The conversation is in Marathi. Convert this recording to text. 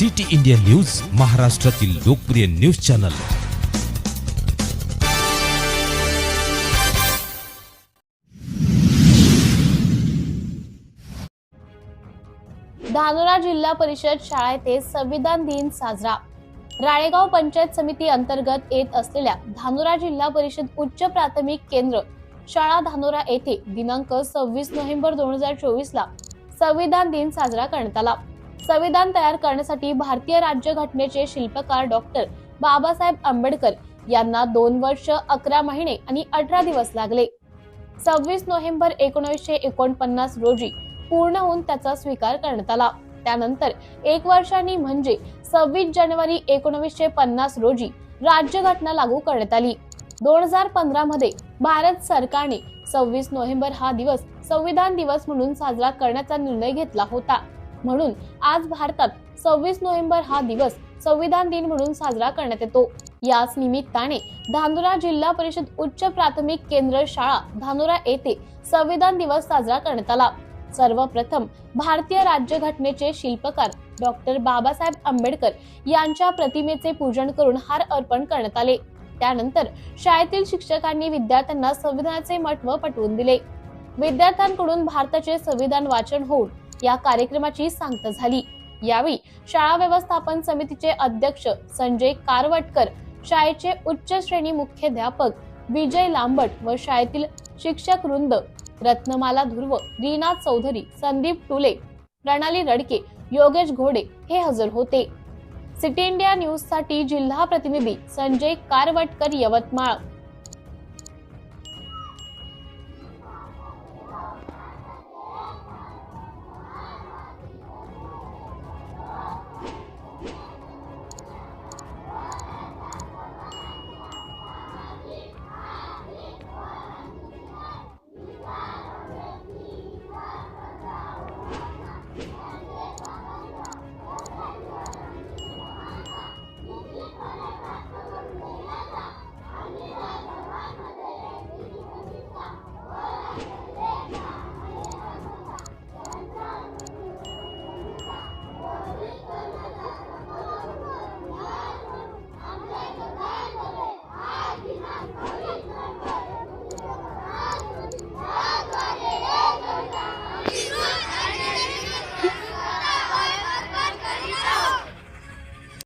सिटी इंडिया न्यूज महाराष्ट्रातील लोकप्रिय न्यूज चॅनल. धानोरा जिल्हा परिषद शाळेत संविधान दिन साजरा. राळेगाव पंचायत समिती अंतर्गत येत असलेल्या धानोरा जिल्हा परिषद उच्च प्राथमिक केंद्र शाळा धानोरा येथे दिनांक सव्वीस नोव्हेंबर दोन हजार चोवीस ला संविधान दिन साजरा करण्यात आला. संविधान तयार करण्यासाठी भारतीय राज्यघटनेचे शिल्पकार डॉक्टर बाबासाहेब आंबेडकर यांना दोन वर्ष अकरा महिने आणि अठरा दिवस लागले. सव्वीस नोव्हेंबर एकोणीसशे एकोणपन्नास रोजी पूर्ण होऊन त्याचा स्वीकार करण्यात आला. त्यानंतर एक वर्षांनी म्हणजे सव्वीस जानेवारी एकोणवीसशे पन्नास रोजी राज्यघटना लागू करण्यात आली. दोन हजार पंधरा मध्ये भारत सरकारने सव्वीस नोव्हेंबर हा दिवस संविधान दिवस म्हणून साजरा करण्याचा निर्णय घेतला होता. म्हणून आज भारतात सव्वीस नोव्हेंबर हा दिवस संविधान दिन म्हणून साजरा करण्यात येतो. याच निमित्ताने धानोरा जिल्हा परिषद उच्च प्राथमिक केंद्र शाळा धानोरा येथे संविधान दिवस साजरा करण्यात आला. सर्वप्रथम भारतीय राज्यघटनेचे शिल्पकार डॉक्टर बाबासाहेब आंबेडकर यांच्या प्रतिमेचे पूजन करून हार अर्पण करण्यात आले. त्यानंतर शाळेतील शिक्षकांनी विद्यार्थ्यांना संविधानाचे महत्त्व पटवून दिले. विद्यार्थ्यांकडून भारताचे संविधान वाचन होऊन या कार्यक्रमाची सांगता झाली. यावेळी शाळा व्यवस्थापन समितीचे अध्यक्ष संजय कारवटकर शाळेचे उच्च श्रेणी मुख्याध्यापक विजय लांबट व शाळेतील शिक्षक वृंद रत्नमाला ध्रुव रीना चौधरी संदीप टुले प्रणाली रडके योगेश घोडे हे हजर होते. सिटी इंडिया न्यूजसाठी जिल्हा प्रतिनिधी संजय कारवटकर यवतमाळ.